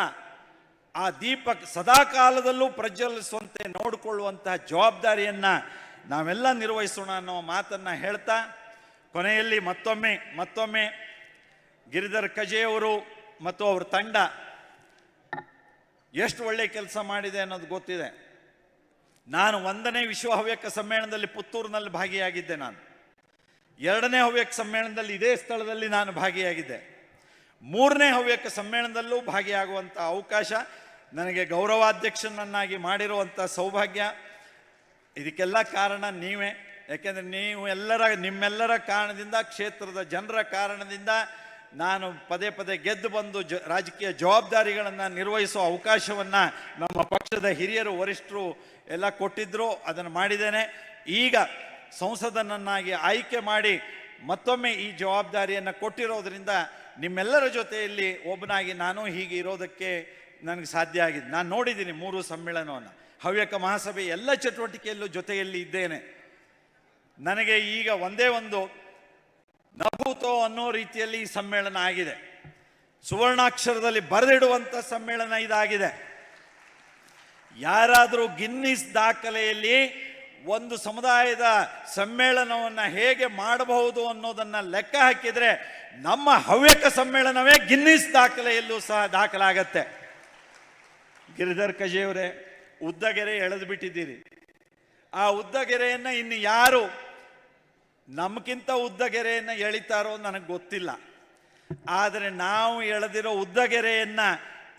Speaker 2: ಆ ದೀಪ ಸದಾಕಾಲದಲ್ಲೂ ಪ್ರಜ್ವಲಿಸುವಂತೆ ನೋಡಿಕೊಳ್ಳುವಂತಹ ಜವಾಬ್ದಾರಿಯನ್ನು ನಾವೆಲ್ಲ ನಿರ್ವಹಿಸೋಣ ಅನ್ನೋ ಮಾತನ್ನು ಹೇಳ್ತಾ ಕೊನೆಯಲ್ಲಿ ಮತ್ತೊಮ್ಮೆ ಮತ್ತೊಮ್ಮೆ ಗಿರಿಧರ್ ಕಜೆಯವರು ಮತ್ತು ಅವ್ರ ತಂಡ ಎಷ್ಟು ಒಳ್ಳೆ ಕೆಲಸ ಮಾಡಿದೆ ಅನ್ನೋದು ಗೊತ್ತಿದೆ. ನಾನು ಒಂದನೇ ವಿಶ್ವ ಹವ್ಯಕ ಸಮ್ಮೇಳನದಲ್ಲಿ ಪುತ್ತೂರಿನಲ್ಲಿ ಭಾಗಿಯಾಗಿದ್ದೆ ನಾನು. ಎರಡನೇ ಹವ್ಯಕ ಸಮ್ಮೇಳನದಲ್ಲಿ ಇದೇ ಸ್ಥಳದಲ್ಲಿ ನಾನು ಭಾಗಿಯಾಗಿದ್ದೆ. ಮೂರನೇ ಹವ್ಯಕ ಸಮ್ಮೇಳನದಲ್ಲೂ ಭಾಗಿಯಾಗುವಂಥ ಅವಕಾಶ, ನನಗೆ ಗೌರವಾಧ್ಯಕ್ಷನನ್ನಾಗಿ ಮಾಡಿರುವಂಥ ಸೌಭಾಗ್ಯ, ಇದಕ್ಕೆಲ್ಲ ಕಾರಣ ನೀವೇ. ಯಾಕೆಂದರೆ ನೀವು ಎಲ್ಲರ, ನಿಮ್ಮೆಲ್ಲರ ಕಾರಣದಿಂದ, ಕ್ಷೇತ್ರದ ಜನರ ಕಾರಣದಿಂದ ನಾನು ಪದೇ ಪದೇ ಗೆದ್ದು ಬಂದು ಜ, ರಾಜಕೀಯ ಜವಾಬ್ದಾರಿಗಳನ್ನು ನಿರ್ವಹಿಸುವ ಅವಕಾಶವನ್ನು ನಮ್ಮ ಪಕ್ಷದ ಹಿರಿಯರು, ವರಿಷ್ಠರು ಎಲ್ಲ ಕೊಟ್ಟಿದ್ದರು ಅದನ್ನು ಮಾಡಿದ್ದೇನೆ. ಈಗ ಸಂಸದನನ್ನಾಗಿ ಆಯ್ಕೆ ಮಾಡಿ ಮತ್ತೊಮ್ಮೆ ಈ ಜವಾಬ್ದಾರಿಯನ್ನು ಕೊಟ್ಟಿರೋದ್ರಿಂದ ನಿಮ್ಮೆಲ್ಲರ ಜೊತೆಯಲ್ಲಿ ಒಬ್ಬನಾಗಿ ನಾನು ಹೀಗೆ ಇರೋದಕ್ಕೆ ನನಗೆ ಸಾಧ್ಯ ಆಗಿದೆ. ನಾನು ನೋಡಿದ್ದೀನಿ ಮೂರು ಸಮ್ಮೇಳನವನ್ನು. ಹವ್ಯಕ ಮಹಾಸಭೆ ಎಲ್ಲ ಚಟುವಟಿಕೆಯಲ್ಲೂ ಜೊತೆಯಲ್ಲಿ ಇದ್ದೇನೆ. ನನಗೆ ಈಗ ಒಂದೇ ಒಂದು ನಭೂತೋ ಅನ್ನೋ ರೀತಿಯಲ್ಲಿ ಈ ಸಮ್ಮೇಳನ ಆಗಿದೆ. ಸುವರ್ಣಾಕ್ಷರದಲ್ಲಿ ಬರೆದಿಡುವಂಥ ಸಮ್ಮೇಳನ ಇದಾಗಿದೆ. ಯಾರಾದರೂ ಗಿನ್ನಿಸ್ ದಾಖಲೆಯಲ್ಲಿ ಒಂದು ಸಮುದಾಯದ ಸಮ್ಮೇಳನವನ್ನು ಹೇಗೆ ಮಾಡಬಹುದು ಅನ್ನೋದನ್ನು ಲೆಕ್ಕ ಹಾಕಿದರೆ ನಮ್ಮ ಹವ್ಯಕ ಸಮ್ಮೇಳನವೇ ಗಿನ್ನಿಸ್ ದಾಖಲೆಯಲ್ಲೂ ಸಹ ದಾಖಲಾಗತ್ತೆ. ಗಿರಿಧರ್ ಕಜೆಯವರೇ ಉದ್ದಗೆರೆ ಎಳೆದು ಬಿಟ್ಟಿದ್ದೀರಿ ಆ ಉದ್ದಗೆರೆಯನ್ನು ಇನ್ನು ಯಾರು ನಮಗಿಂತ ಉದ್ದಗೆರೆಯನ್ನು ಎಳಿತಾರೋ ನನಗೆ ಗೊತ್ತಿಲ್ಲ. ಆದರೆ ನಾವು ಎಳೆದಿರೋ ಉದ್ದಗೆರೆಯನ್ನು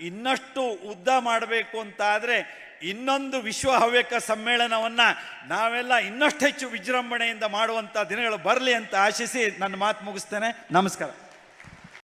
Speaker 2: ಇನ್ನಷ್ಟು ಉದ್ದ ಮಾಡಬೇಕು ಅಂತ ಆದರೆ ಇನ್ನೊಂದು ವಿಶ್ವ ಹವ್ಯಕ ಸಮ್ಮೇಳನವನ್ನು ನಾವೆಲ್ಲ ಇನ್ನಷ್ಟು ಹೆಚ್ಚು ವಿಜೃಂಭಣೆಯಿಂದ ಮಾಡುವಂಥ ದಿನಗಳು ಬರಲಿ ಅಂತ ಆಶಿಸಿ ನನ್ನ ಮಾತು ಮುಗಿಸ್ತೇನೆ. ನಮಸ್ಕಾರ.